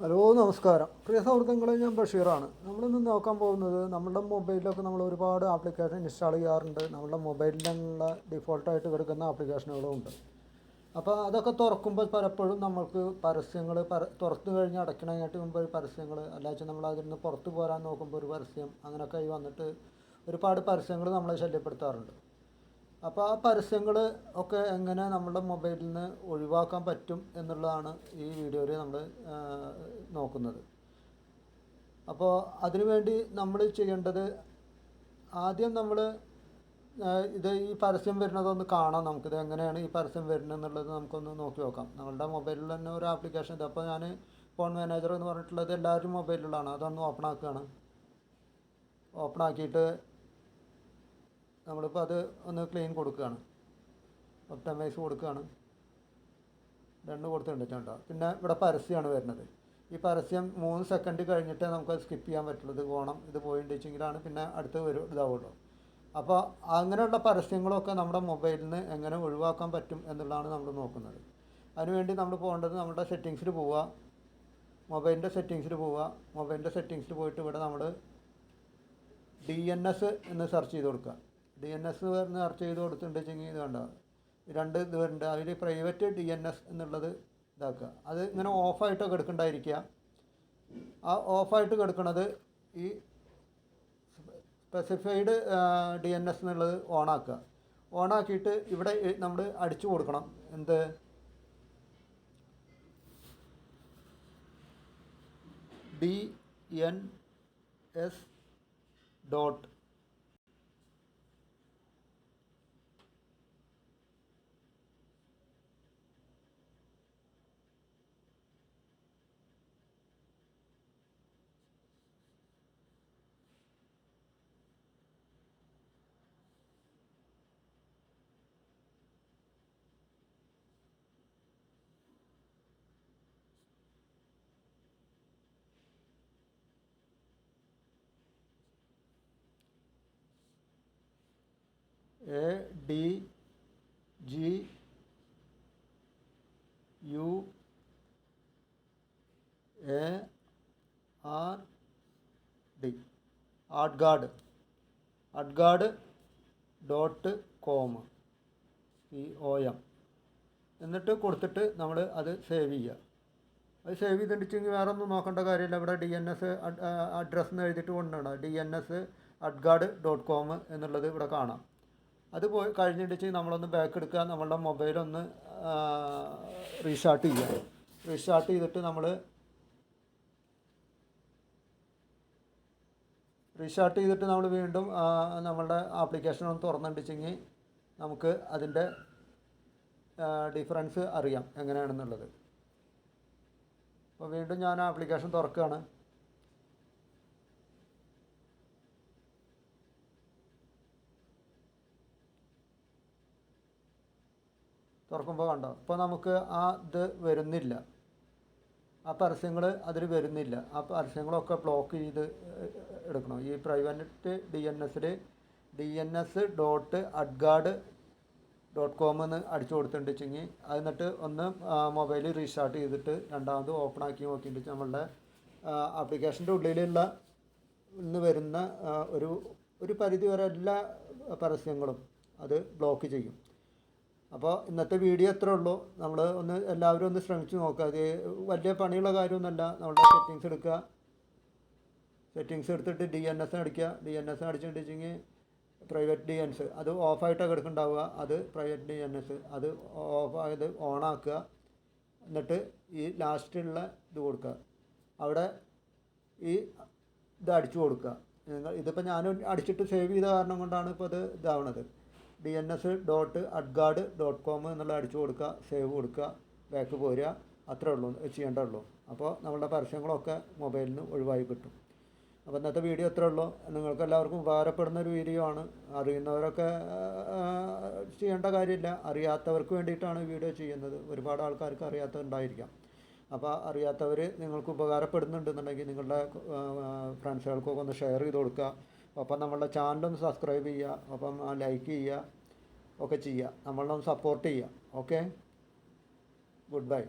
Hello നമസ്കാരം. പ്രിയ സുഹൃത്തുക്കളെ ഞാൻ ബഷീറാണ്. നമ്മളിന്ന് നോക്കാൻ പോകുന്നത് നമ്മുടെ മൊബൈലിലൊക്കെ നമ്മൾ ഒരുപാട് ആപ്ലിക്കേഷൻ ഇൻസ്റ്റാൾ ചെയ്യാറുണ്ട്. നമ്മുടെ മൊബൈലിലുള്ള ഡിഫോൾട്ടായിട്ട് കിടക്കുന്ന ആപ്ലിക്കേഷനുകളും ഉണ്ട് അപ്പോൾ അതൊക്കെ തുറക്കുമ്പോൾ പലപ്പോഴും നമുക്ക് പരസ്യങ്ങൾ പര തുറന്നു കഴിഞ്ഞ് അടയ്ക്കണതിനായിട്ട് മുമ്പ് പരസ്യങ്ങൾ അല്ലാച്ച നമ്മൾ അതിൽ നിന്ന് പുറത്ത് പോരാൻ നോക്കുമ്പോൾ ഒരു പരസ്യം അങ്ങനെയൊക്കെ വന്നിട്ട് ഒരുപാട് പരസ്യങ്ങൾ നമ്മളെ ശല്യപ്പെടുത്താറുണ്ട്. അപ്പോൾ ആ പരസ്യങ്ങൾ ഒക്കെ എങ്ങനെ നമ്മുടെ മൊബൈലിൽ നിന്ന് ഒഴിവാക്കാൻ പറ്റും എന്നുള്ളതാണ് ഈ വീഡിയോയിൽ നമ്മൾ നോക്കുന്നത്. അപ്പോൾ അതിനുവേണ്ടി നമ്മൾ ചെയ്യേണ്ടത് ആദ്യം നമ്മൾ ഇത് ഈ പരസ്യം വരുന്നതൊന്ന് കാണാം നമുക്കിത് എങ്ങനെയാണ് ഈ പരസ്യം വരുന്നത് എന്നുള്ളത് നമുക്കൊന്ന് നോക്കി നോക്കാം. നമ്മളുടെ മൊബൈലിൽ തന്നെ ഒരു ആപ്ലിക്കേഷൻ ഇത് അപ്പോൾ ഞാൻ ഫോൺ മാനേജർ എന്ന് പറഞ്ഞിട്ടുള്ളത് എല്ലാവരും മൊബൈലിലാണ് അതൊന്ന് ഓപ്പൺ ആക്കുകയാണ്. ഓപ്പൺ ആക്കിയിട്ട് നമ്മളിപ്പോൾ അത് ഒന്ന് ക്ലീൻ കൊടുക്കുകയാണ് ഒപ്റ്റമൈസ് കൊടുക്കുകയാണ് രണ്ട് കൊടുത്തിട്ടുണ്ട് പിന്നെ ഇവിടെ പരസ്യമാണ് വരുന്നത്. ഈ പരസ്യം മൂന്ന് സെക്കൻഡ് കഴിഞ്ഞിട്ടേ നമുക്ക് സ്കിപ്പ് ചെയ്യാൻ പറ്റുള്ളൂ. ഇത് പോകണം ഇത് പോയിട്ടുണ്ടെങ്കിലാണ് പിന്നെ അടുത്ത് വരും ഇതാവുള്ളൂ. അപ്പോൾ അങ്ങനെയുള്ള പരസ്യങ്ങളൊക്കെ നമ്മുടെ മൊബൈലിൽ നിന്ന് എങ്ങനെ ഒഴിവാക്കാൻ പറ്റും എന്നുള്ളതാണ് നമ്മൾ നോക്കുന്നത്. അതിനുവേണ്ടി നമ്മൾ പോകേണ്ടത് നമ്മുടെ സെറ്റിങ്സിൽ പോവുക. മൊബൈലിന്റെ സെറ്റിങ്സിൽ പോവുക. മൊബൈലിന്റെ സെറ്റിങ്സിൽ പോയിട്ട് ഇവിടെ നമ്മൾ ഡി എൻ എസ് എന്ന് സെർച്ച് ചെയ്ത് കൊടുക്കുക. ഡി എൻ എസ് എന്ന് സെർച്ച് ചെയ്ത് കൊടുത്തിട്ടുണ്ടെങ്കിൽ ഇത് കണ്ടോ? രണ്ട് ഇത് വരുന്നുണ്ട്. അതിൽ പ്രൈവറ്റ് ഡി എൻ എസ് എന്നുള്ളത് ഇതാക്കുക. അത് ഇങ്ങനെ ഓഫായിട്ടൊക്കെ എടുക്കണ്ടായിരിക്കുക. ആ ഓഫായിട്ട് കിടക്കുന്നത് ഈ സ്പെസിഫൈഡ് ഡി എൻ എസ് എന്നുള്ളത് ഓണാക്കുക ഓണാക്കിയിട്ട് ഇവിടെ നമ്മൾ അടിച്ചു കൊടുക്കണം. എന്ത്? D N S dot A D G U A R D. AdGuard. AdGuard dot com. ഈ ഒ എം. എന്നിട്ട് കൊടുത്തിട്ട് നമ്മൾ അത് സേവ് ചെയ്യുക. അത് സേവ് ചെയ്തിട്ടുണ്ടെങ്കിൽ വേറെ ഒന്നും നോക്കേണ്ട കാര്യമില്ല. ഇവിടെ ഡി എൻ എസ് അഡ്രസ്സ് എന്ന് എഴുതിയിട്ട് കൊണ്ടുവരണം. D N S AdGuard dot com എന്നുള്ളത് ഇവിടെ കാണാം. അത് പോയി കഴിഞ്ഞിട്ട് നമ്മളൊന്ന് ബാക്ക് എടുക്കുക നമ്മളുടെ മൊബൈലൊന്ന് റീസ്റ്റാർട്ട് ചെയ്യുക. റീസ്റ്റാർട്ട് ചെയ്തിട്ട് നമ്മൾ റീസ്റ്റാർട്ട് ചെയ്തിട്ട് നമ്മൾ വീണ്ടും നമ്മളുടെ ആപ്ലിക്കേഷൻ ഒന്ന് തുറന്നിട്ടിച്ചെങ്കിൽ നമുക്ക് അതിന്റെ ഡിഫറൻസ് അറിയാം എങ്ങനെയാണെന്നുള്ളത്. അപ്പോൾ വീണ്ടും ഞാൻ ആപ്ലിക്കേഷൻ തുറക്കുകയാണ്. തുറക്കുമ്പോൾ കണ്ടോ? ഇപ്പോൾ നമുക്ക് ആ ഇത് വരുന്നില്ല. ആ പരസ്യങ്ങൾ അതിൽ വരുന്നില്ല. ആ പരസ്യങ്ങളൊക്കെ ബ്ലോക്ക് ചെയ്ത് എടുക്കണം? ഈ പ്രൈവറ്റ് ഡി എൻ എസിൽ D N S dot AdGuard dot com എന്ന് അടിച്ചു കൊടുത്തിട്ടുണ്ട് വെച്ചെങ്കിൽ അത് എന്നിട്ട് ഒന്ന് മൊബൈൽ റീസ്റ്റാർട്ട് ചെയ്തിട്ട് രണ്ടാമത് ഓപ്പൺ ആക്കി നോക്കിയിട്ട് നമ്മളുടെ ആപ്ലിക്കേഷന്റെ ഉള്ളിലുള്ള ഇന്ന് വരുന്ന ഒരു ഒരു പരിധി വരെ എല്ലാ പരസ്യങ്ങളും അത് ബ്ലോക്ക് ചെയ്യും. അപ്പോൾ ഇന്നത്തെ വീഡിയോ എത്ര ഉള്ളൂ. നമ്മൾ ഒന്ന് എല്ലാവരും ഒന്ന് ശ്രമിച്ചു നോക്കുക അത് വലിയ പണിയുള്ള കാര്യമൊന്നുമല്ല. നമ്മളുടെ സെറ്റിങ്സ് എടുക്കുക. സെറ്റിങ്സ് എടുത്തിട്ട് ഡി എൻ എസ് അടിക്കുക. ഡി എൻ എസ് അടിച്ചിട്ടുണ്ടെങ്കിൽ പ്രൈവറ്റ് ഡി എൻ എസ് അത് ഓഫായിട്ടൊക്കെ എടുക്കുന്നുണ്ടാവുക അത് പ്രൈവറ്റ് ഡി എൻ എസ് അത് ഓഫായത് ഓണാക്കുക എന്നിട്ട് ഈ ലാസ്റ്റിലുള്ള ഇത് കൊടുക്കുക. അവിടെ ഈ ഇത് അടിച്ചു കൊടുക്കുക. നിങ്ങൾ ഇതിപ്പോൾ ഞാൻ അടിച്ചിട്ട് സേവ് ചെയ്ത കാരണം കൊണ്ടാണ് ഇപ്പോൾ അത് ഇതാവണത്. D N S dot AdGuard dot com എന്നുള്ള അടിച്ചു കൊടുക്കുക സേവ് കൊടുക്കുക ബാക്ക് പോരുക അത്രേ ഉള്ളൂ ചെയ്യേണ്ടുള്ളൂ അപ്പോൾ നമ്മളുടെ പരസ്യങ്ങളൊക്കെ മൊബൈലിൽ നിന്ന് ഒഴിവായി കിട്ടും. അപ്പോൾ ഇന്നത്തെ വീഡിയോ എത്ര ഉള്ളൂ. നിങ്ങൾക്ക് എല്ലാവർക്കും ഉപകാരപ്പെടുന്ന ഒരു വീഡിയോ ആണ്. അറിയുന്നവരൊക്കെ ചെയ്യേണ്ട കാര്യമില്ല. അറിയാത്തവർക്ക് വേണ്ടിയിട്ടാണ് വീഡിയോ ചെയ്യുന്നത്. ഒരുപാട് ആൾക്കാർക്ക് അറിയാത്തതുണ്ടായിരിക്കാം അപ്പോൾ അറിയാത്തവർ നിങ്ങൾക്ക് ഉപകാരപ്പെടുന്നുണ്ടെന്നുണ്ടെങ്കിൽ നിങ്ങളുടെ ഫ്രണ്ട്സുകൾക്കൊക്കെ ഒന്ന് ഷെയർ ചെയ്ത് കൊടുക്കുക. ഒപ്പം നമ്മളുടെ ചാനലൊന്ന് സബ്സ്ക്രൈബ് ചെയ്യുക ഒപ്പം ലൈക്ക് ചെയ്യുക ഒക്കെ ചെയ്യുക. നമ്മളൊന്ന് സപ്പോർട്ട് ചെയ്യുക. Okay good bye